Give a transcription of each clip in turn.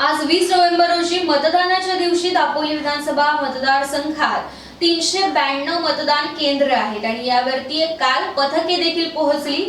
आज वीस नोव्हेंबर रोजी मतदानाच्या दिवशी दापोली विधानसभा मतदारसंघात तीनशे ब्याण्णव मतदान केंद्र आहेत आणि यावरती एक काल पथके देखील पोहोचली.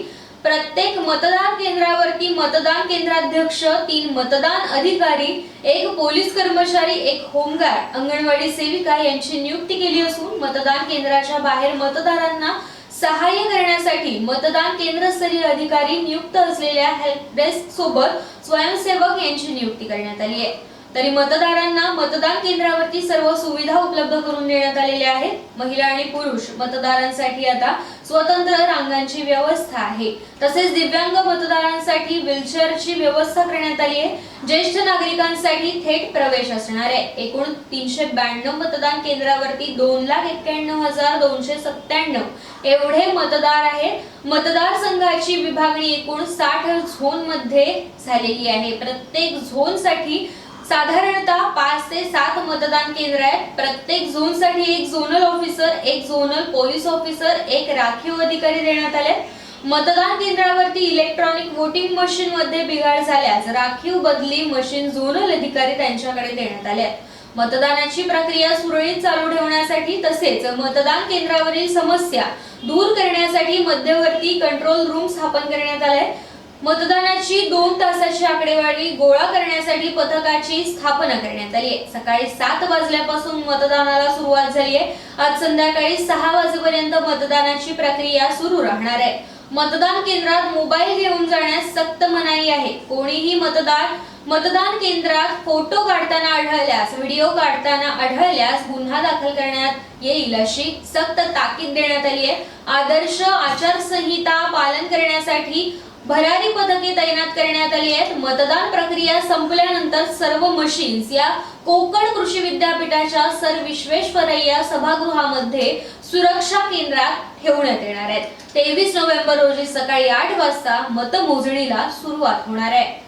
प्रत्येक मतदान केंद्रावरती मतदान केंद्राध्यक्ष तीन मतदान अधिकारी एक पोलीस कर्मचारी एक होमगार्ड अंगणवाडी सेविका यांची नियुक्ती केली असून मतदान केंद्राच्या बाहेर मतदारांना सहाय्य करण्यासाठी मतदान केंद्रस्तरीय अधिकारी नियुक्त असलेल्या हेल्प डेस्क सोबत स्वयंसेवक यांची नियुक्ती करण्यात आली आहे. तरी मतदारांना मतदान केंद्रावरती सर्व सुविधा उपलब्ध करून देण्यात आलेल्या आहेत. महिला आणि पुरुष मतदारांसाठी आता स्वतंत्र रांगांची व्यवस्था आहे. तसेच दिव्यांग मतदारांसाठी व्हीलचेअरची व्यवस्था करण्यात आली आहे. ज्येष्ठ नागरिकांसाठी थेट प्रवेश असणार आहे. एकूण तीनशे ब्याण्णव मतदान केंद्रावरती दोन लाख एक्क्याण्णव हजार दोनशे सत्त्याण्णव एवढे मतदार आहे. मतदारसंघाची विभागणी एकूण साठ झोनमध्ये झालेली आहे. प्रत्येक झोनसाठी साधारणतः पाच ते सात मतदान केंद्र आहेत. प्रत्येक झोनसाठी एक झोनल ऑफिसर एक झोनल पोलीस ऑफिसर एक राखीव अधिकारी देण्यात आले. मतदान केंद्रावरती इलेक्ट्रॉनिक वोटिंग मशीन मध्ये बिघाड झाल्यास राखीव बदली मशीन झोनल अधिकारी त्यांच्याकडे देण्यात आले. आहेत. मतदानाची प्रक्रिया सुरळीत चालू ठेवण्यासाठी तसेच मतदान केंद्रावरील समस्या दूर करण्यासाठी मध्यवर्ती कंट्रोल रूम स्थापन करण्यात आले. मतदानाची दोन तासाची आकडेवारी गोळा करण्यासाठी पथकाची स्थापना करण्यात आली आहे. सकाळी सात वाजल्यापासून मतदानाला सुरुवात झाली आहे. आज संध्याकाळी सहा वाजेपर्यंत मतदानाची प्रक्रिया सुरू राहणार आहे. मतदान केंद्रात मोबाईल घेऊन जाण्यास सक्त मनाई आहे. कोणीही मतदार मतदान केंद्रात फोटो काढताना आढळल्यास व्हिडिओ काढताना आढळल्यास गुन्हा दाखल करण्यात येईल अशी सक्त ताकीद देण्यात आली आहे. आदर्श आचारसंहिता पालन करण्यासाठी भरारी पथके तैनात करण्यात आली आहेत. मतदान प्रक्रिया संपल्यानंतर सर्व मशीन्स या कोकण कृषी विद्यापीठाच्या सर विश्वेश्वरय्या सभागृहामध्ये सुरक्षा केंद्रात ठेवण्यात येणार आहेत. तेवीस नोव्हेंबर रोजी सकाळी आठ वाजता मतमोजणीला सुरुवात होणार आहे.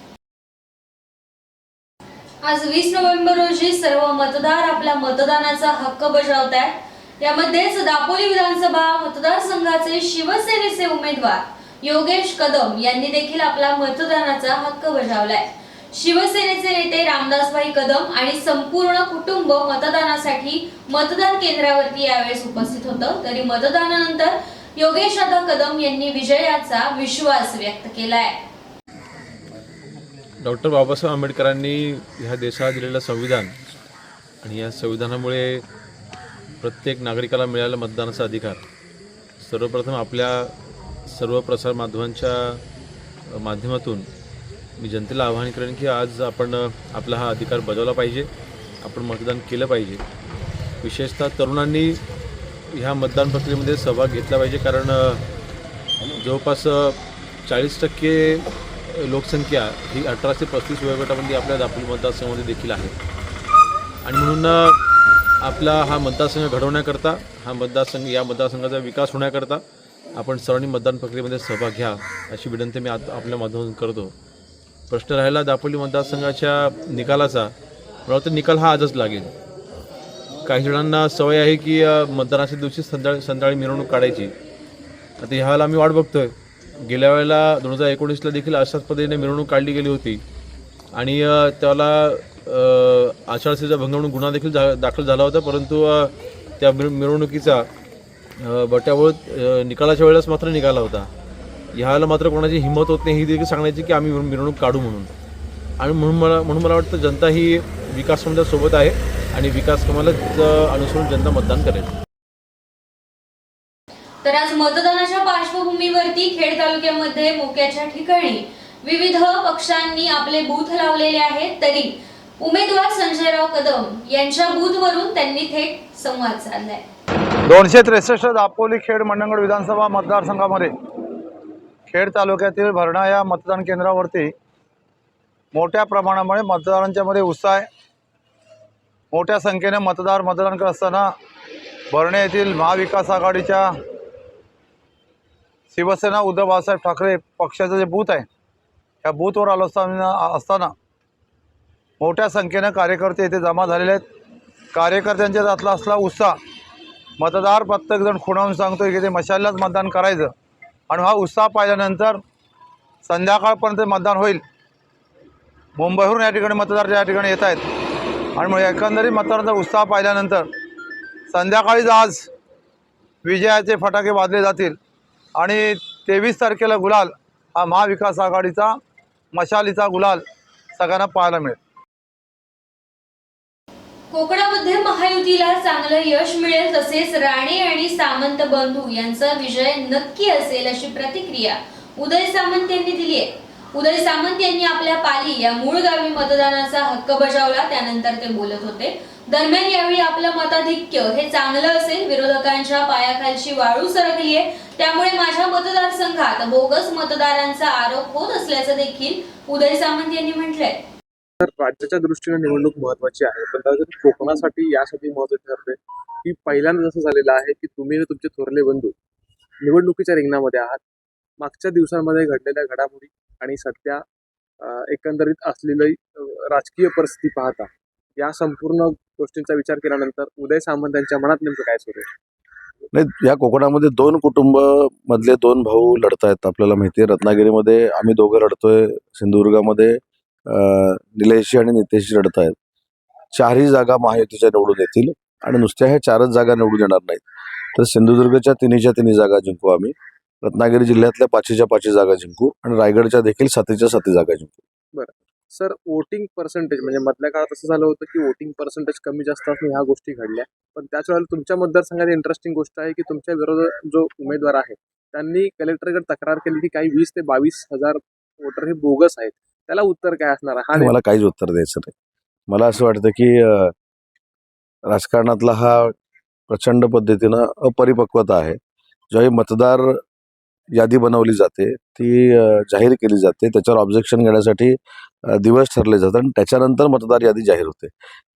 आज वीस नोव्हेंबर रोजी सर्व मतदार आपला मतदानाचा हक्क बजावत यामध्येच दापोली विधानसभा मतदारसंघाचे शिवसेनेचे उमेदवार योगेश कदम यांनी देखील आपला मतदानाचा हक्क बजावलाय. शिवसेनेचे नेते रामदासभाई कदम आणि संपूर्ण कुटुंब मतदानासाठी मतदान केंद्रावरती यावेळेस उपस्थित होतं. तरी मतदानानंतर योगेश दादा कदम यांनी विजयाचा विश्वास व्यक्त केलाय. डॉक्टर बाबासाहेब आंबेडकरांनी ह्या देशाला दिलेलं संविधान आणि या संविधानामुळे प्रत्येक नागरिकाला मिळाला मतदानाचा अधिकार. सर्वप्रथम आपल्या सर्व प्रसारमाध्यमांच्या माध्यमातून मी जनतेला आवाहन करेन की आज आपण आपला हा अधिकार बजावला पाहिजे आपण मतदान केलं पाहिजे. विशेषतः तरुणांनी ह्या मतदान प्रक्रियेमध्ये सहभाग घेतला पाहिजे कारण जवळपास चाळीस टक्के लोकसंख्या ही अठरा ते पस्तीस वयोगटामध्ये आपल्या दापोली मतदारसंघामध्ये देखील आहे. आणि म्हणून आपला हा मतदारसंघ घडवण्याकरता हा मतदारसंघ या मतदारसंघाचा विकास होण्याकरता आपण सर्वांनी मतदान प्रक्रियेमध्ये सहभाग घ्या अशी विनंती मी आत आपल्या माध्यमातून करतो. प्रश्न राहिला दापोली मतदारसंघाच्या निकालाचा. मला वाटतं निकाल हा आजच लागेल. काही जणांना सवय आहे की मतदानाच्या दिवशी संध्याकाळी संध्याकाळी मिरवणूक काढायची. आता ह्या वेळेला आम्ही वाट बघतोय. गेल्या वेळेला दोन हजार एकोणीसला देखील अशाच पद्धतीने मिरवणूक काढली गेली होती. आणि त्याला आचारसंहिता भंग म्हणून गुन्हा देखील जा दाखल झाला होता परंतु त्या मिरवणुकीचा बट्याबोळ निकालाच्या वेळेस मात्र निघाला होता. ह्याला मात्र कोणाची हिंमत होत नाही ही देखील सांगण्याची की आम्ही मिरवणूक काढू म्हणून. आणि म्हणून मला म्हणून मला वाटतं जनता ही विकास कामाच्या सोबत आहे आणि विकास कामालाच अनुसरून जनता मतदान करेल. तर आज मतदानाच्या पार्श्वभूमीवरती खेड तालुक्यामध्ये मोक्याच्या ठिकाणी विविध पक्षांनी आपले बूथ लावलेले आहेत. तरी उमेदवार संजयराव कदम यांच्या बूथवरून त्यांनी थेट संवाद साधलाय. दोनशे त्रेसष्ट दापोली खेड मंडणगड विधानसभा मतदारसंघामध्ये खेड तालुक्यातील भरणा या मतदान केंद्रावरती मोठ्या प्रमाणामुळे मतदारांच्यामध्ये उत्साह आहे. मोठ्या संख्येने मतदार मतदान करत असताना भरणे येथील महाविकास आघाडीच्या शिवसेना उद्धव बाळासाहेब ठाकरे पक्षाचं जे बूथ आहे या बूथवर आलो असताना असताना मोठ्या संख्येनं कार्यकर्ते येथे जमा झालेले आहेत. कार्यकर्त्यांच्या जातला असला उत्साह मतदार प्रत्येकजण खुणावून सांगतोय की ते मशाललाच मतदान करायचं. आणि हा उत्साह पाहिल्यानंतर संध्याकाळपर्यंत मतदान होईल. मुंबईहून या ठिकाणी मतदार या ठिकाणी येत आहेत. आणि मग एकंदरीत मतदारांचा उत्साह पाहिल्यानंतर संध्याकाळीच आज विजयाचे फटाके वाजले जातील. आणि तेवीस तारखेला गुलाल हा महाविकास आघाडीचा मशालीचा गुलाल सगळ्यांना पाहायला मिळेल. कोकणामध्ये महायुतीला चांगलं यश मिळेल तसेच राणे आणि सामंत बंधू यांचा विजय नक्की असेल अशी प्रतिक्रिया उदय सामंत यांनी दिली आहे. उदय सामंत यांनी आपल्या पाली या मूळ गावी मतदानाचा हक्क बजावला. त्यानंतर ते बोलत होते दरम्यान यावेळी आपलं मताधिक्य हे चांगलं असेल. विरोधकांच्या पायाखालची वाळू सरकली आहे त्यामुळे माझ्या मतदारसंघात बोगस मतदारांचा आरोप होत असल्याचं देखील उदय सामंत यांनी म्हटलंय. तर राज्याच्या दृष्टीने निवडणूक महत्वाची आहे. पण त्यासाठी कोकणासाठी यासाठी महत्वाची ठरते की पहिल्यांदा जसं झालेलं आहे की तुम्ही आणि तुमचे थोरले बंधू निवडणुकीच्या रिंगणामध्ये आहात. मागच्या दिवसांमध्ये घडलेल्या घडामोडी आणि सध्या एकंदरीत असलेली राजकीय परिस्थिती पाहता या संपूर्ण गोष्टींचा विचार केल्यानंतर उदय सामंत यांच्या मनात नेमकं काय सुरू आहे? नाही या कोकणामध्ये दोन कुटुंब मधले दोन भाऊ लढतायत आपल्याला माहिती आहे. रत्नागिरीमध्ये आम्ही दोघं लढतोय सिंधुदुर्गामध्ये निलेशजी आणि नितेशजी लढत आहेत. चारही जागा महायुतीच्या निवडून येतील आणि नुसत्या ह्या चारच जागा निवडून येणार नाहीत. तर सिंधुदुर्गच्या तिन्हीच्या तिन्ही जागा जिंकू आम्ही. रत्नागिरी जिल्ह्यातल्या पाचीच्या पाची जागा जिंकू आणि रायगडच्या देखील सातीच्या साती जागा जिंकू. सर वोटिंग पर्सेंटेज म्हणजे मधल्या काळात असं झालं होतं की वोटिंग पर्सेंटेज कमी जास्त असणे ह्या गोष्टी घडल्या. पण त्याच वेळेला तुमच्या मतदारसंघात इंटरेस्टिंग गोष्ट आहे की तुमच्या विरोधात जो उमेदवार आहे त्यांनी कलेक्टरकडे तक्रार केली की काही वीस ते बावीस हजार वोटर हे बोगस आहेत. त्याला उत्तर काय असणार? हा मला काहीच उत्तर द्यायचं नाही. मला असं वाटतं की राजकारणातला हा प्रचंड पद्धतीनं अपरिपक्वता आहे. ज्यावेळी मतदार यादी बनवली जाते ती जाहीर केली जाते त्याच्यावर ऑब्जेक्शन घेण्यासाठी दिवस ठरले जातात आणि त्याच्यानंतर मतदार यादी जाहीर होते.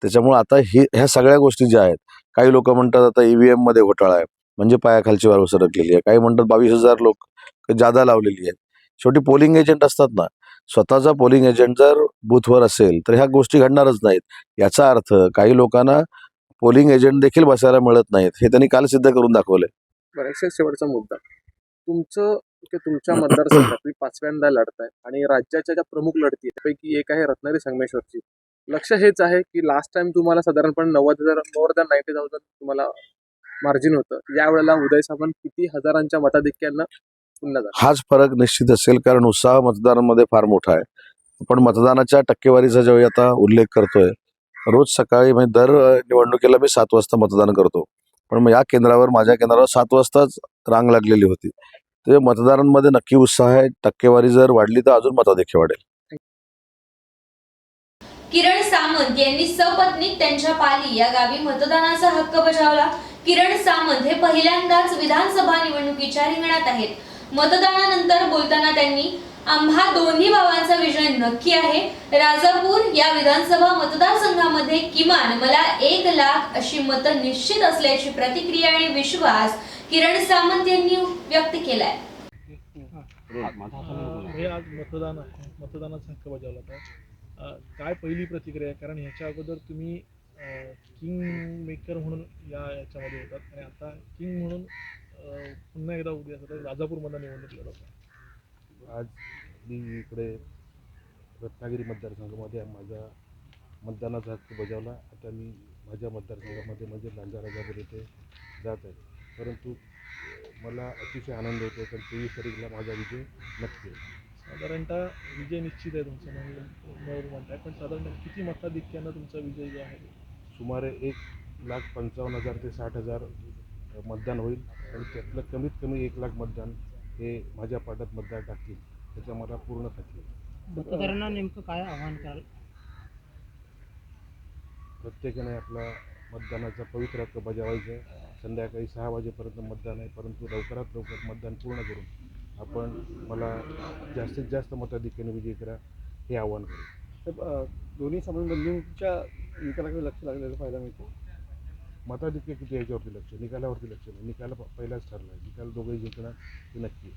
त्याच्यामुळे आता ही ह्या सगळ्या गोष्टी ज्या आहेत काही लोक म्हणतात आता ईव्हीएममध्ये घोटाळा आहे. म्हणजे पायाखालची वारू सरकलेली आहे. काही म्हणतात बावीस हजार लोक जादा लावलेली आहे शेवटी पोलिंग एजंट असतात ना स्वतःचा पोलिंग एजंट जर बूथवर असेल तर ह्या गोष्टी घडणारच नाहीत. याचा अर्थ काही लोकांना पोलिंग एजंट देखील बसायला मिळत नाहीत. हे त्यांनी काल सिद्ध करून दाखवले शेवटचा मुद्दा. तुमचं तुमच्या मतदारसंघात पाचव्यांदा लढताय आणि राज्याच्या ज्या प्रमुख लढती त्यापैकी एक आहे रत्नागिरी संगमेश्वरची. लक्ष हेच आहे की लास्ट टाइम तुम्हाला साधारणपणे नव्वद हजार मोर दॅन नाईन्टी थाउजंड तुम्हाला मार्जिन होतं. यावेळेला उदय सामंत किती हजारांच्या मताधिक्यानं हाच फरक निश्चित असेल कारण उत्साह मतदारांमध्ये फार मोठा आहे. आपण मतदानाच्या टक्केवारीचा ज्यावेळी आता उल्लेख करतोय रोज सकाळी म्हणजे दर निवडणुकीला मी सात वाजता मतदान करतो. पण मग या केंद्रावर माझ्या केंद्रावर सात वाजताच रांग लागलेली होती. ते मतदारांमध्ये नक्की उत्साह आहे टक्केवारी जर वाढली तर अजून मताधिक्य वाढेल. किरण सामंत यांनी सपत्नीक त्यांच्या पाली या गावी मतदानाचा हक्क बजावला. किरण सामंत हे पहिल्यांदाच विधानसभा निवडणुकीच्या रिंगणात आहेत. मतदानानंतर बोलताना त्यांनी आम्हा दोन्ही भावांचा विजय नक्की आहे. राजापूर या विधानसभा मतदारसंघामध्ये किमान मला एक लाख अशी मतं निश्चित असल्याची प्रतिक्रिया आणि विश्वास किरण सामंत यांनी व्यक्त केलाय. हे आज मतदान आहे मतदानाचा हक्क बजावला होता. काय पहिली प्रतिक्रिया कारण ह्याच्या अगोदर तुम्ही किंग मेकर म्हणून या याच्यामध्ये होतात आणि आता किंग म्हणून अं, पुन्हा एकदा उद्या सध्या राजापूरमधला निवडणूक लढवत. आज मी इकडे रत्नागिरी मतदारसंघामध्ये माझा मतदानाचा हक्क बजावला. आता मी माझ्या मतदारसंघामध्ये म्हणजे लांजा राजापूर येथे जात आहे. परंतु मला अतिशय आनंद होतो कारण तेवीस तारीखला माझा विजय नक्की आहे साधारणतः विजय निश्चित आहे तुमचा म्हणून म्हणून म्हणताय. पण साधारण किती मताधिक्यानं तुमचा विजय जो आहे? सुमारे एक लाख पंचावन्न हजार ते साठ हजार अ, मतदान होईल. आणि त्यातलं कमीत कमी एक लाख मतदान हे माझ्या पाटात मतदार टाकतील त्याचा मला पूर्ण खात्री आहे. मतदारांना नेमकं काय आव्हान कराल? प्रत्येकाने आपला मतदानाचा पवित्र हक्क बजावायचा आहे. संध्याकाळी सहा वाजेपर्यंत मतदान आहे परंतु लवकरात लवकर मतदान पूर्ण करून आपण मला जास्तीत जास्त मताधिक्याने विजयी करा हे आव्हान करू दोन्ही समाज बंधूंच्या निकालाकडे लक्ष लागलेलं पाहायला मिळतं. मताधिक्य किती याच्यावरती लक्ष निकालावरती लक्ष नाही. निकाल पहिलाच ठरला निकाल दोघे जिंकणार हे नक्की?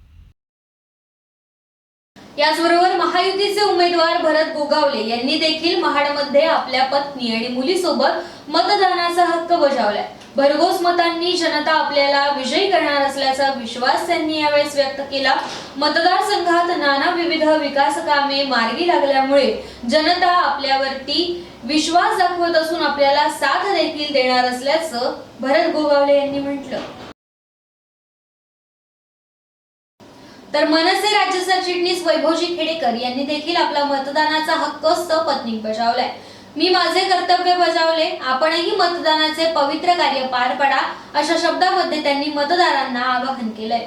याचबरोबर महायुतीचे उमेदवार भरत गोगावले यांनी देखील महाडमध्ये आपल्या पत्नी आणि मुलीसोबत मतदानाचा हक्क बजावलाय. भरघोस मतांनी जनता आपल्याला विजयी करणार असल्याचा विश्वास त्यांनी यावेळेस व्यक्त केला. मतदारसंघात नाना विविध विकास कामे मार्गी लागल्यामुळे जनता आपल्यावरती विश्वास दाखवत असून आपल्याला साथ देखील देणार असल्याचं भरत गोगावले यांनी म्हटलं. तर मनसे राज्य सरचिटणीस वैभवजी खेडेकर यांनी देखील आपला मतदानाचा हक्क सपत्नीक बजावलाय. मी माझे कर्तव्य बजावले. आपणही मतदानाचे पवित्र कार्य पार पडा अशा शब्दामध्ये त्यांनी मतदारांना आवाहन केलंय.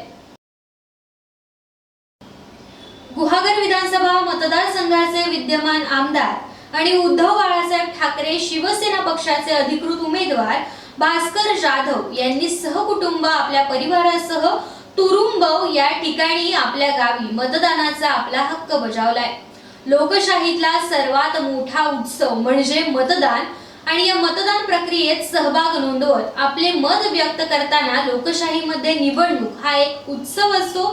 गुहागर विधानसभा मतदारसंघाचे विद्यमान आमदार आणि उद्धव बाळासाहेब ठाकरे शिवसेना पक्षाचे अधिकृत उमेदवार भास्कर जाधव यांनी सहकुटुंब आपल्या परिवारासह तुरुंब या ठिकाणी आपल्या गावी मतदानाचा आपला हक्क बजावलाय. लोकशाहीतला सर्वात मोठा उत्सव म्हणजे मतदान. आणि या मतदान प्रक्रियेत सहभाग नोंदवत आपले मत व्यक्त करताना लोकशाहीमध्ये निवडणूक हा एक उत्सव असतो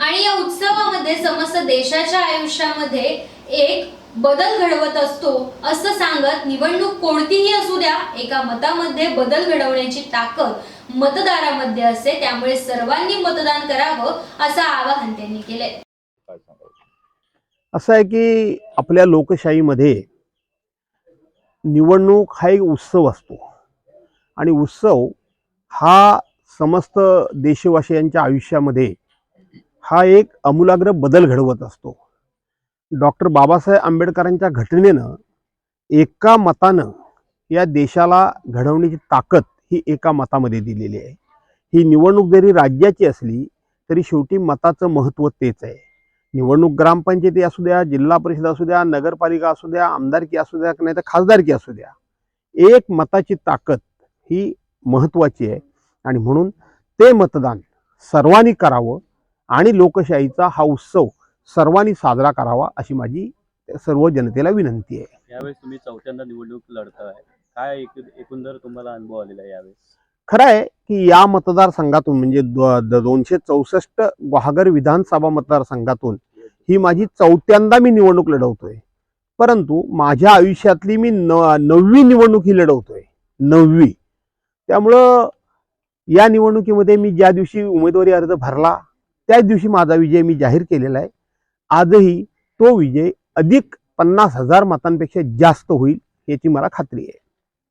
आणि या उत्सवामध्ये समस्त देशाच्या आयुष्यामध्ये एक बदल घडवत असतो असं सांगत निवडणूक कोणतीही असू द्या एका मतामध्ये बदल घडवण्याची ताकद मतदारामध्ये असते. त्यामुळे सर्वांनी मतदान करावं असं आवाहन त्यांनी केलंय. असं आहे की आपल्या लोकशाहीमध्ये निवडणूक हा एक उत्सव असतो. आणि उत्सव हा समस्त देशवासियांच्या आयुष्यामध्ये हा एक अमूलाग्र बदल घडवत असतो. डॉक्टर बाबासाहेब आंबेडकरांच्या घटनेनं एका मतानं या देशाला घडवण्याची ताकद ही एका मतामध्ये दिलेली आहे. ही निवडणूक जरी राज्याची असली तरी शेवटी मताचं महत्त्व तेच आहे. निवडणूक ग्रामपंचायती असू द्या जिल्हा परिषद असू द्या नगरपालिका असू द्या आमदारकी असू द्या नाही तर खासदारकी असू द्या. एक मताची ताकद ही महत्त्वाची आहे. आणि म्हणून ते मतदान सर्वांनी करावं आणि लोकशाहीचा हा उत्सव सर्वांनी साजरा करावा अशी माझी सर्व जनतेला विनंती आहे. यावेळेस तुम्ही चौथ्यांदा निवडणूक लढताय. काय एकूण- एकंदर तुम्हाला अनुभव आलेला आहे यावेळेस? खरं आहे की या मतदारसंघातून म्हणजे दो- दोनशे चौसष्ट ग्वाहागर विधानसभा मतदारसंघातून ही माझी चौथ्यांदा मी निवडणूक लढवतोय. परंतु माझ्या आयुष्यातली मी न नववी निवडणूक ही लढवतोय. नववी. त्यामुळं या निवडणुकीमध्ये मी ज्या दिवशी उमेदवारी अर्ज भरला त्याच दिवशी माझा विजय मी जाहीर केलेला आहे. आजही तो विजय अधिक पन्नास हजार मतांपेक्षा जास्त होईल याची मला खात्री आहे.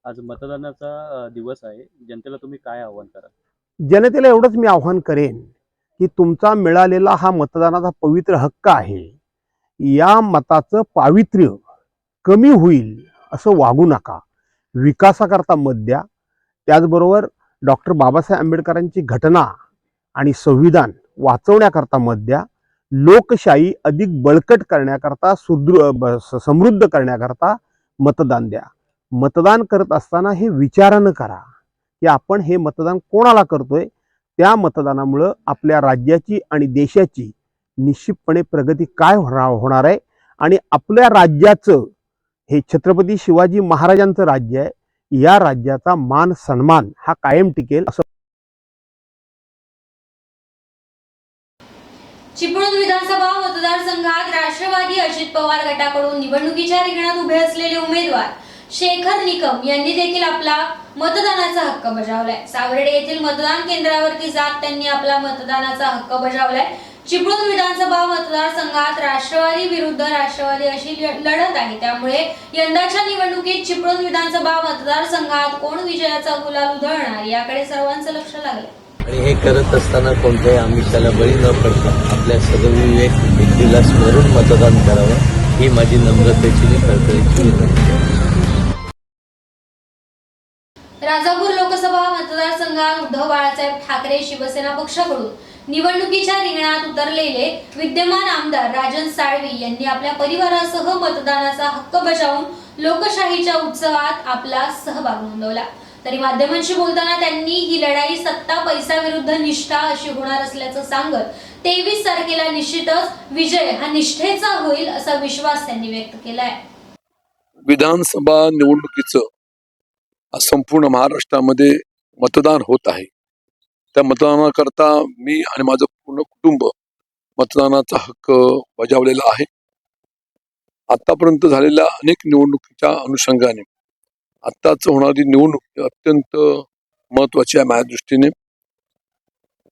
आज मतदानाचा दिवस आहे. जनतेला तुम्ही काय आव्हान करा जनतेला एवढंच मी आव्हान करेन की तुमचा मिळालेला हा मतदानाचा पवित्र हक्क आहे. या मताचं पावित्र्य कमी होईल असं वागू नका. विकासाकरता मत द्या. त्याचबरोबर डॉक्टर बाबासाहेब आंबेडकरांची घटना आणि संविधान वाचवण्याकरता मत द्या. लोकशाही अधिक बळकट करण्याकरता सुदृ समृद्ध करण्याकरता मतदान द्या. मतदान करत असताना हे विचारानं करा की आपण हे मतदान कोणाला करतोय? त्या मतदानामुळं आपल्या राज्याची आणि देशाची निश्चितपणे प्रगती काय होणार होणार आहे? आणि आपल्या राज्याचं हे छत्रपती शिवाजी महाराजांचं राज्य आहे या राज्याचा मान सन्मान हा कायम टिकेल असं चिपळूण विधानसभा मतदारसंघात राष्ट्रवादी अजित पवार गटाकडून निवडणुकीच्या रिंगणात उभे असलेले उमेदवार शेखर निकम यांनी देखील आपला मतदानाचा हक्क बजावलाय. सावर्डे येथील मतदान केंद्रावरती जात त्यांनी आपला मतदानाचा हक्क बजावलाय. चिपळूण विधानसभा मतदारसंघात राष्ट्रवादी विरुद्ध राष्ट्रवादी अशी लढत आहे. त्यामुळे यंदाच्या निवडणुकीत चिपळूण विधानसभा मतदारसंघात कोण विजयाचा गुलाल उधळणार याकडे सर्वांचं लक्ष लागलंय. आणि हे करत असताना कोणत्याही आमिषाला बळी न पडता आपल्या सदविवेक बुद्धीला स्मरून मतदान करावं ही माझी नम्रतेची आणि कळकळीची राजापूर लोकसभा मतदारसंघात उद्धव बाळासाहेब ठाकरे शिवसेना पक्षाकडून निवडणुकीच्या रिंगणात उतरलेले विद्यमान आमदार राजन साळवी यांनी आपल्या परिवारासह मतदानाचा हक्क बजावून लोकशाहीच्या उत्सवात आपला सहभाग नोंदवला. तरी माध्यमांशी बोलताना त्यांनी ही लढाई सत्ता पैसा विरुद्ध निष्ठा अशी होणार असल्याचं सांगत तेवीस तारखेला निश्चितच विजय हा निष्ठेचा होईल असा विश्वास त्यांनी व्यक्त केलाय. विधानसभा निवडणुकीचं आज संपूर्ण महाराष्ट्रामध्ये मतदान होत आहे. त्या मतदानाकरता मी आणि माझं पूर्ण कुटुंब मतदानाचा हक्क बजावलेला आहे. आतापर्यंत झालेल्या अनेक निवडणुकीच्या अनुषंगाने आत्ताच होणारी निवडणूक ही अत्यंत महत्वाची आहे माझ्या दृष्टीने.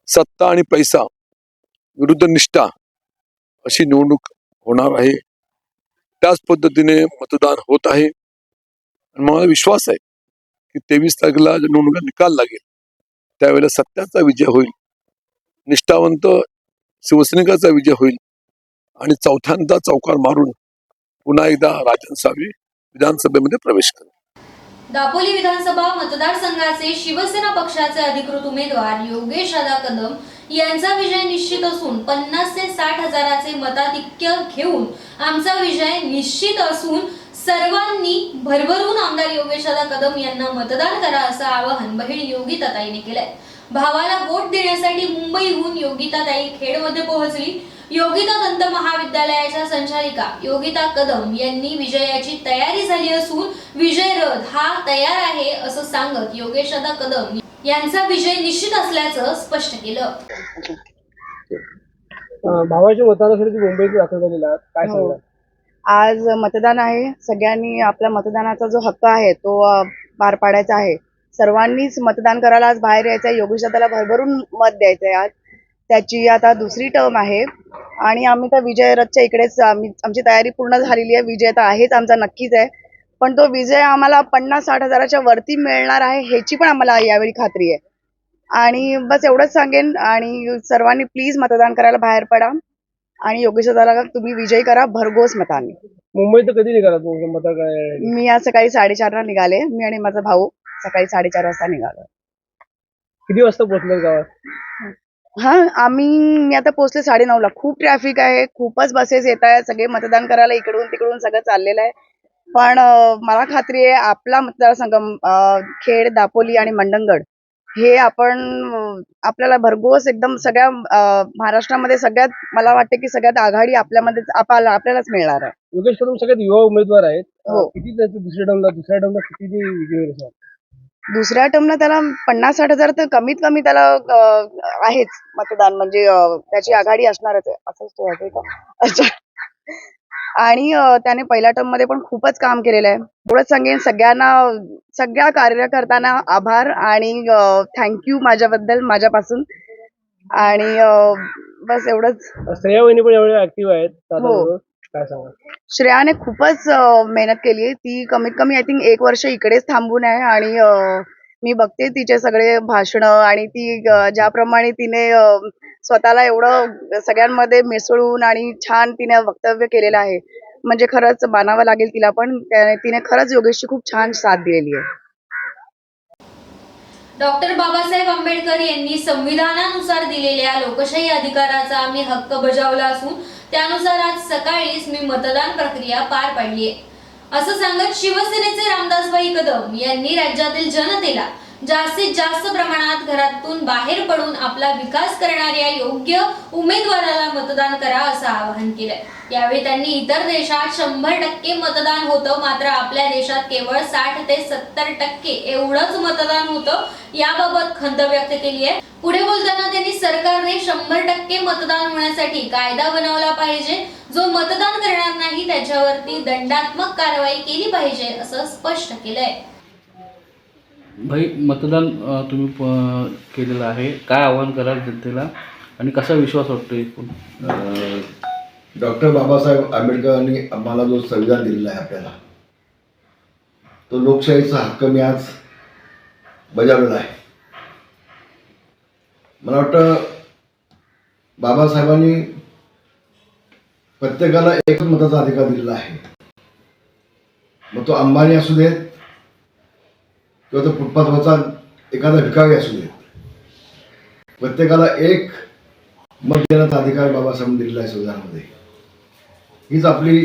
सत्ता आणि पैसा विरुद्ध निष्ठा अशी निवडणूक होणार आहे. त्याच पद्धतीने मतदान होत आहे. आणि मला विश्वास आहे की तेवीस तारखेला निवडणुका निकाल लागेल त्यावेळेला सत्याचा विजय होईल. निष्ठावंत शिवसैनिकाचा विजय होईल. आणि चौथ्यांदा चौकार मारून पुन्हा एकदा राजन सावी विधानसभेमध्ये प्रवेश करेल. दापोली विधानसभा मतदारसंघाचे शिवसेना पक्षाचे अधिकृत उमेदवार योगेश राधा कदम यांचा विजय निश्चित असून पन्नास ते साठ हजाराचे मताधिक्य घेऊन आमचा विजय निश्चित असून सर्वांनी भरभरून आमदार योगेश दादा कदम यांना मतदान करा असं आवाहन बहीण योगिताताईने केलंय भावाला वोट देण्यासाठी मुंबईहून योगिताताई खेडमध्ये पोहोचली योगिता दंत महाविद्यालयाच्या संचालिका योगिता कदम यांनी विजयाची तयारी झाली असून विजय रथ हा तयार आहे असं सांगत योगेश दादा कदम यांचा विजय निश्चित असल्याचं स्पष्ट केलं भावाच्या मतदानासाठी मुंबईत दाखल झालेला. काय हो. सांगा आज मतदान आहे. सगळ्यांनी आपला मतदानाचा जो हक्क आहे तो पार पाडायचा आहे. सर्वांनीच मतदान करायला आज बाहेर यायचं आहे. योगेश दादाला भरभरून मत द्यायचं आहे आज. त्याची आता दुसरी टर्म आहे. आणि आम्ही तर विजय रथच्या इकडेच आम्ही आमची तयारी पूर्ण झालेली आहे. विजय तर आहेच आमचा नक्कीच आहे. पण तो विजय आम्हाला पन्नास साठ हजाराच्या वरती मिळणार आहे ह्याची पण आम्हाला यावेळी खात्री आहे. आणि बस एवढंच सांगेन. आणि सर्वांनी प्लीज मतदान करायला बाहेर पडा. आणि योगेश दादाला तुम्ही विजयी करा भरघोस मतांनी. मुंबईत कधी निघाला तुमचं काय? मी आज सकाळी साडेचारला निघाले. मी आणि माझा भाऊ सकाळी साडेचार वाजता निघालो. किती वाजता पोहोचले गावात? हा आम्ही मी आता पोहोचले साडेनऊला. खूप ट्रॅफिक आहे खूपच बसेस येत आहेत. सगळे मतदान करायला इकडून तिकडून सगळं चाललेलं आहे. पण अं, मला खात्री आहे आपला मतदारसंघ अं, खेड दापोली आणि मंडणगड हे आपण आपल्याला भरघोस एकदम सगळ्या महाराष्ट्रामध्ये सगळ्यात मला वाटतं की सगळ्यात आघाडी आपल्यामध्ये आपल्याला आपल्यालाच मिळणार आहे. योगेश कदम सगळ्यात युवा उमेदवार आहेत. हो. किती दुसऱ्या टर्मला दुसऱ्या टर्मला किती? दुसऱ्या टर्मला त्याला पन्नास साठ हजार तर कमीत कमी त्याला आहेच मतदान. म्हणजे त्याची आघाडी असणारच आहे. असंच तो आहे का? अच्छा. आणि त्याने पहिल्या टर्ममध्ये पण खूपच काम केलेलं आहे. एवढंच सांगेन सगळ्यांना सगळ्या कार्यकर्त्यांना आभार आणि थँक्यू माझ्याबद्दल माझ्यापासून. आणि बस एवढंच. श्रेया वहिनी पण यावेळी ऍक्टिव्ह आहेत. हो. काय सांगा श्रेयाने खूपच मेहनत केली आहे. ती कमीत कमी आय थिंक एक वर्ष इकडेच थांबून आहे आणि मी बघते तिचे सगळे भाषण आणि ती ज्याप्रमाणे तिने स्वतःला एवढं सगळ्यांमध्ये मिसळून आणि छान तिने वक्तव्य केलेलं आहे. म्हणजे खरंच मानावं लागेल तिला पण तिने खरंच योगेशची खूप छान साथ दिलेली आहे. डॉक्टर बाबासाहेब आंबेडकर यांनी संविधानानुसार दिलेल्या लोकशाही अधिकाराचा आम्ही हक्क बजावला असून त्यानुसार आज सकाळीच मी मतदान प्रक्रिया पार पाडली आहे. असं सांगत शिवसेनेचे रामदासभाई कदम यांनी राज्यातील जनतेला जास्तीत जास्त प्रमाणात घरातून बाहेर पडून आपला विकास करणाऱ्या योग्य उमेदवाराला मतदान करा असं आवाहन केलंय. यावेळी त्यांनी इतर देशात शंभर टक्के मतदान होतं मात्र आपल्या देशात केवळ साठ ते सत्तर टक्के एवढंच मतदान होतं. याबाबत खंत व्यक्त केली आहे. पुढे बोलताना त्यांनी सरकारने शंभर टक्के मतदान होण्यासाठी कायदा बनवला पाहिजे. जो मतदान करणार नाही त्याच्यावरती दंडात्मक कारवाई केली पाहिजे असं स्पष्ट केलंय. भाई मतदान तुम्ही प- केलेलं आहे. काय आव्हान कराल जनतेला? आणि कसा विश्वास वाटतो एकूण? डॉक्टर बाबासाहेब आंबेडकरांनी आम्हाला जो संविधान दिलेला आहे आपल्याला तो लोकशाहीचा हक्क मी आज बजावलेला आहे. मला वाटतं बाबासाहेबांनी प्रत्येकाला एकच मताचा अधिकार दिलेला आहे. मग तो अंबानी असू देत किंवा तो फुटपाथवरचा एखादा भिकारी असू दे. प्रत्येकाला एक मत देण्याचा अधिकार बाबासाहेब दिलेला आहे संविधानामध्ये. हीच आपली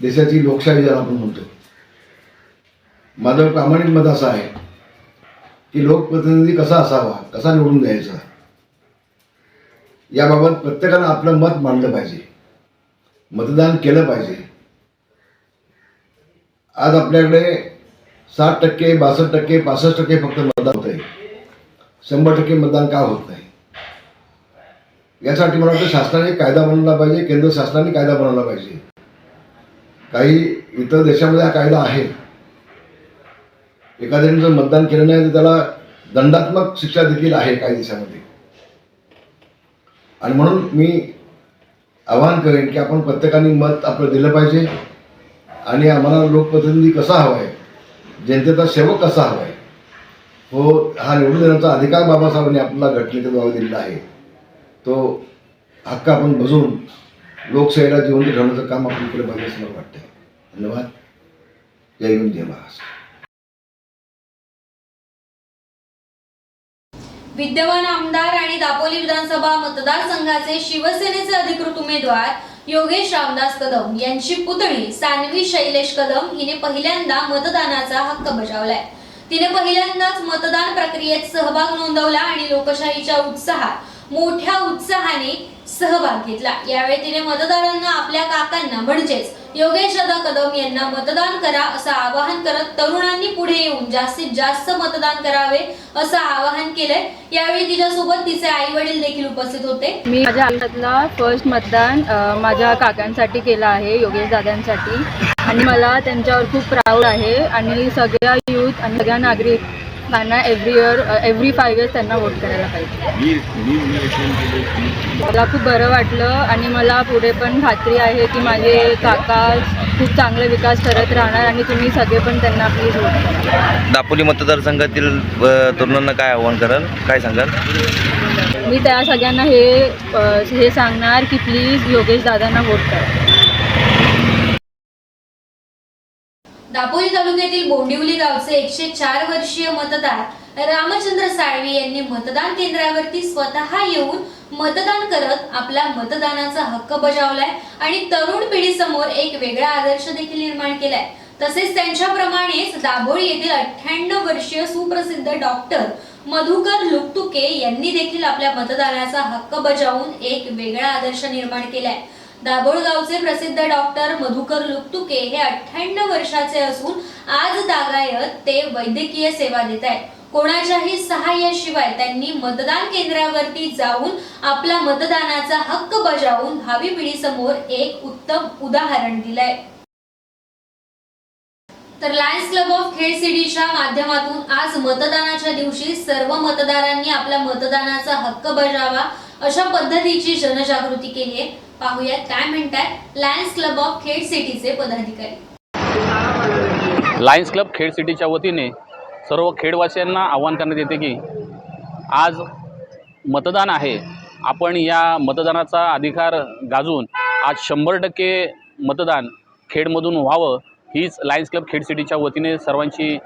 देशाची लोकशाही ज्याला आपण म्हणतो. माझं प्रामाणिक मत असं आहे की लोकप्रतिनिधी कसा असावा कसा निवडून द्यायचा याबाबत प्रत्येकानं आपलं मत मांडलं पाहिजे. मतदान केलं पाहिजे. आज आपल्याकडे साठ टक्के बासष्ट टक्के पासष्ट टक्के फक्त मतदान होत आहे शंभर टक्के मतदान का होत नाही? यासाठी मला वाटतं शासनाने कायदा बनवला पाहिजे केंद्र शासनाने कायदा बनवला पाहिजे. काही इतर देशामध्ये हा कायदा आहे. एखाद्याने जर मतदान केलं नाही तर त्याला दंडात्मक शिक्षा देखील आहे काही देशामध्ये. आणि म्हणून मी आवाहन करेन की आपण प्रत्येकाने मत आपलं दिलं पाहिजे. आणि आम्हाला लोकप्रतिनिधी कसा हवा आहे जनतेचा सेवक कसा हवा आहे. हो हा निवडून देण्याचा अधिकार बाबासाहेबांनी आपल्याला घटनेद्वारे दिलेला आहे. तो हक्क आपण बजवून लोकशाहीला जिवंत ठेवण्याचं काम आपण पुढे पाहिजे असं मला वाटतं धन्यवाद. जय हिंद जय महाराष्ट्र. विद्यमान आमदार आणि दापोली विधानसभा मतदारसंघाचे शिवसेनेचे अधिकृत उमेदवार योगेश रामदास कदम यांची पुतणी सानवी शैलेश कदम हिने पहिल्यांदा मतदानाचा हक्क बजावलाय. तिने पहिल्यांदाच मतदान प्रक्रियेत सहभाग नोंदवला आणि लोकशाहीच्या उत्साहात मोठ्या उत्साहाने सहभाग घेतला. यावेळी तिने मतदारांना आपल्या काकांना म्हणजेच योगेश दादा कदम यांना मतदान करा असं आवाहन करत तरुणांनी पुढे येऊन जास्तीत जास्त मतदान करावे असं आवाहन केलंय. यावेळी तिच्यासोबत तिचे आई वडील देखील उपस्थित होते. मी माझ्या आयुष्यातला फर्स्ट मतदान अ, माझ्या काकांसाठी केलं आहे योगेश दादांसाठी. आणि मला त्यांच्यावर खूप प्राऊड आहे. आणि सगळ्या यूथ आणि सगळ्या नागरिक नागरिकांना every year every five years त्यांना वोट करायला पाहिजे. मला खूप बरं वाटलं आणि मला पुढे पण खात्री आहे की माझे काका खूप चांगले विकास करत राहणार आणि तुम्ही सगळे पण त्यांना प्लीज वोट करा. दापोली मतदारसंघातील तरुणांना काय आव्हान कराल? काय सांगाल? मी त्या सगळ्यांना हे हे सांगणार की प्लीज योगेश दादांना वोट करा. दापोली तालुक्यातील बोंडिवली गावचे एकशे चार वर्षीय मतदार रामचंद्र साळवी यांनी मतदान केंद्रावरती स्वतः येऊन मतदान करत आपला मतदानाचा हक्क बजावलाय आणि तरुण पिढीसमोर एक वेगळा आदर्श देखील निर्माण केलाय. तसेच त्यांच्याप्रमाणेच दाभोळी येथील अठ्ठ्याण्णव वर्षीय सुप्रसिद्ध डॉक्टर मधुकर लुकतुके यांनी देखील आपल्या मतदानाचा हक्क बजावून एक वेगळा आदर्श निर्माण केलाय. दाभोळगावचे प्रसिद्ध डॉक्टर मधुकर लुकतुके हे अठ्ठ्याण्णव वर्षाचे असून आज दागायत ते वैद्यकीय सेवा देत आहेत. कोणाच्याही सहाय्याशिवाय त्यांनी मतदान केंद्रावरती जाऊन आपला मतदानाचा हक्क बजावून भावी पिढीसमोर एक उत्तम उदाहरण दिलंय. तर लायन्स क्लब ऑफ खेड सिडीच्या माध्यमातून आज मतदानाच्या दिवशी सर्व मतदारांनी आपल्या मतदानाचा हक्क बजावा अशा पद्धतीची जनजागृती केली आहे. पाहूयात काय म्हणतात लायन्स क्लब ऑफ खेड सिटीचे पदाधिकारी. लायन्स क्लब खेड सिटीच्या वतीने सर्व खेडवासियांना आव्हान करण्यात येते की आज मतदान आहे. आपण या मतदानाचा अधिकार गाजून आज शंभर टक्के मतदान खेडमधून व्हावं हीच लायन्स क्लब खेड सिटीच्या वतीने सर्वांची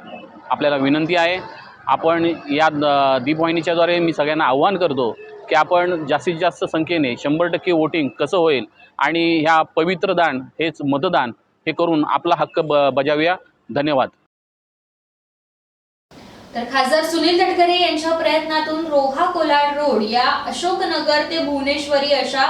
आपल्याला विनंती आहे. आपण या द- दीपवाहिनीच्याद्वारे मी सगळ्यांना आव्हान करतो की आपण जास्तीत जास्त संख्येने शंभर टक्के वोटिंग कसं होईल आणि ह्या पवित्र दान हेच मतदान हे करून आपला हक्क ब बजावूया. धन्यवाद. तर खासदार सुनील तटकरे यांच्या प्रयत्नातून रोहा कोलाड रोड या अशोकनगर ते भुवनेश्वरी अशा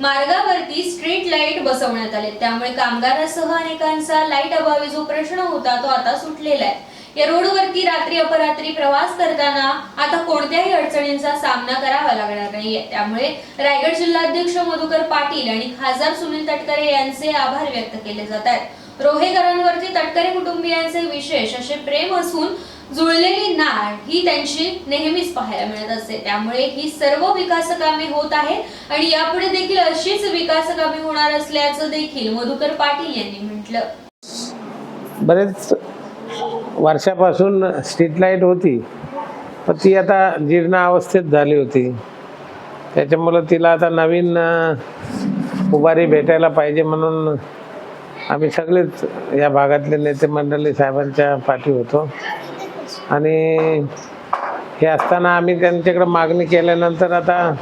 मार्गावरती स्ट्रीट लाइट बसवण्यात आले. त्यामुळे कामगारासह अनेकांचा लाइट अभावी जो प्रश्न होता तो आता सुटलेला आहे. या रोडवरती रात्री अपरात्री प्रवास करताना आता कोणत्याही अडचणींचा सामना करावा लागणार नाहीये. त्यामुळे रायगड जिल्हाध्यक्ष मधुकर पाटील आणि खासदार सुनील तटकरे यांचे आभार व्यक्त केले जात आहेत. रोहेकरांवरती तटकरे कुटुंबियांचे विशेष असे प्रेम असून जुळलेली नाळ ही त्यांची नेहमीच पाहायला मिळत असते. त्यामुळे ही सर्व विकास कामे होत आहेत आणि यापुढे देखील अशीच विकास कामे होणार असल्याचं देखील मधुकर पाटील यांनी म्हटलं. बरेच वर्षापासून स्ट्रीट लाइट होती. पण ती आता जीर्ण अवस्थेत झाली होती. त्याच्यामुळं तिला आता नवीन उभारी भेटायला पाहिजे म्हणून आम्ही सगळेच या भागातले नेते मंडळी साहेबांच्या पाठी होतो. आणि हे असताना आम्ही त्यांच्याकडे मागणी केल्यानंतर आता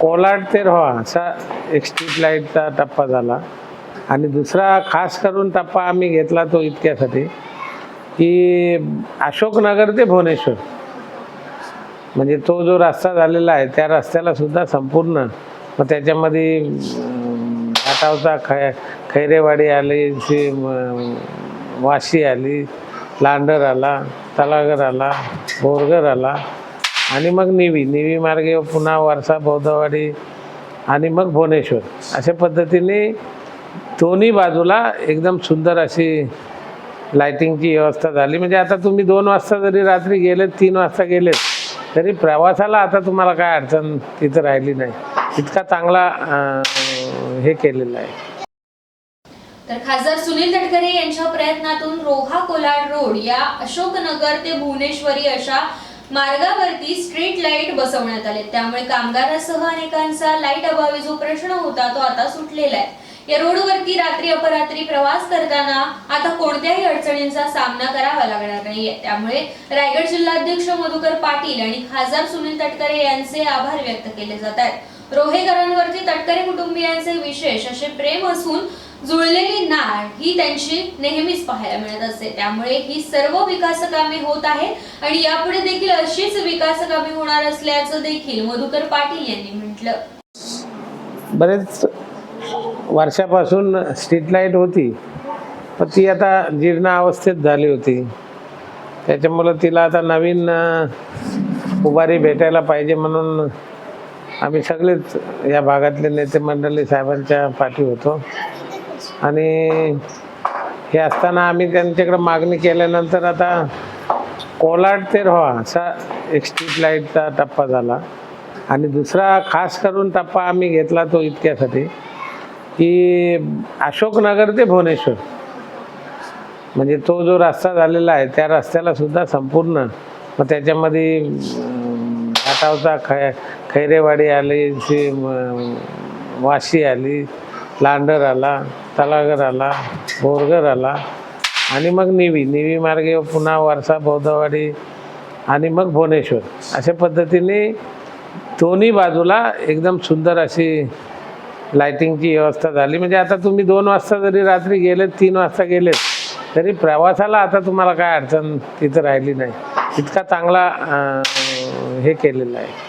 कोलाड ते रोहा असा एक स्ट्रीट लाईटचा टप्पा झाला. आणि दुसरा खास करून टप्पा आम्ही घेतला तो इतक्यासाठी. की अशोकनगर ते भुवनेश्वर. म्हणजे तो जो रस्ता झालेला आहे त्या रस्त्याला सुद्धा संपूर्ण मग त्याच्यामध्ये घाटावचा खै खैरेवाडी आली वाशी आली लांडर आला तलागर आला बोरगर आला आणि मग निवी. निवी मार्गे पुन्हा वारसा बौद्धवाडी आणि मग भुवनेश्वर. अशा पद्धतीने दोन्ही बाजूला एकदम सुंदर अशी लायटिंगची व्यवस्था झाली. म्हणजे आता तुम्ही दोन वाजता जरी रात्री गेलेत तीन वाजता गेलेत तरी प्रवासाला आता तुम्हाला काय अडचण तिथं राहिली नाही. इतका चांगला हे केलेलं आहे. तर खासदार सुनील तटकरे यांच्या प्रयत्नातून रोहा कोलाड रोड या अशोकनगर ते भुवनेश्वरी अशा मार्गावरती स्ट्रीट लाइट बसवण्यात आले. त्यामुळे कामगारासह अनेकांचा लाइट अभावी जो प्रश्न होता तो आता सुटलेला आहे. या रोडवरती रात्री अपरात्री प्रवास करताना आता कोणत्याही अडचणींचा सामना करावा लागणार नाहीये. त्यामुळे रायगड जिल्हाध्यक्ष मधुकर पाटील आणि खासदार सुनील तटकरे यांचे आभार व्यक्त केले जात आहेत. रोहेकरांवरती तटकरे कुटुंबियांचे विशेष असे प्रेम असून जुळलेली नाळ ही त्यांची नेहमीच पाहायला मिळत असते. त्यामुळे ही सर्व विकास कामे होत आहेत आणि यापुढे देखील अशीच विकास कामे होणार असल्याचं देखील मधुकर पाटील यांनी म्हटलं. बरेच वर्षापासून स्ट्रीट लाइट होती. पण ती आता जीर्ण अवस्थेत झाली होती. त्याच्यामुळं तिला आता नवीन उभारी भेटायला पाहिजे म्हणून आम्ही सगळेच या भागातले नेते मंडळी साहेबांच्या पाठी होतो. आणि हे असताना आम्ही त्यांच्याकडे मागणी केल्यानंतर आता कोलाड ते रोहा असा एक स्ट्रीट लाईटचा टप्पा झाला. आणि दुसरा खास करून टप्पा आम्ही घेतला तो इतक्यासाठी. की अशोकनगर ते भुवनेश्वर. म्हणजे तो जो रस्ता झालेला आहे त्या रस्त्याला सुद्धा संपूर्ण मग त्याच्यामध्ये अं, घाटावचा खै खैरेवाडी आली वाशी आली लांडर आला तलागर आला बोरगर आला आणि मग निवी. निवी मार्गे पुन्हा वारसा बौद्धवाडी आणि मग भुवनेश्वर. अशा पद्धतीने दोन्ही बाजूला एकदम सुंदर अशी लायटिंगची व्यवस्था झाली. म्हणजे आता तुम्ही दोन वाजता जरी रात्री गेलेत तीन वाजता गेलेत तरी प्रवासाला आता तुम्हाला काय अडचण तिथं राहिली नाही. इतका चांगला हे केलेला आहे.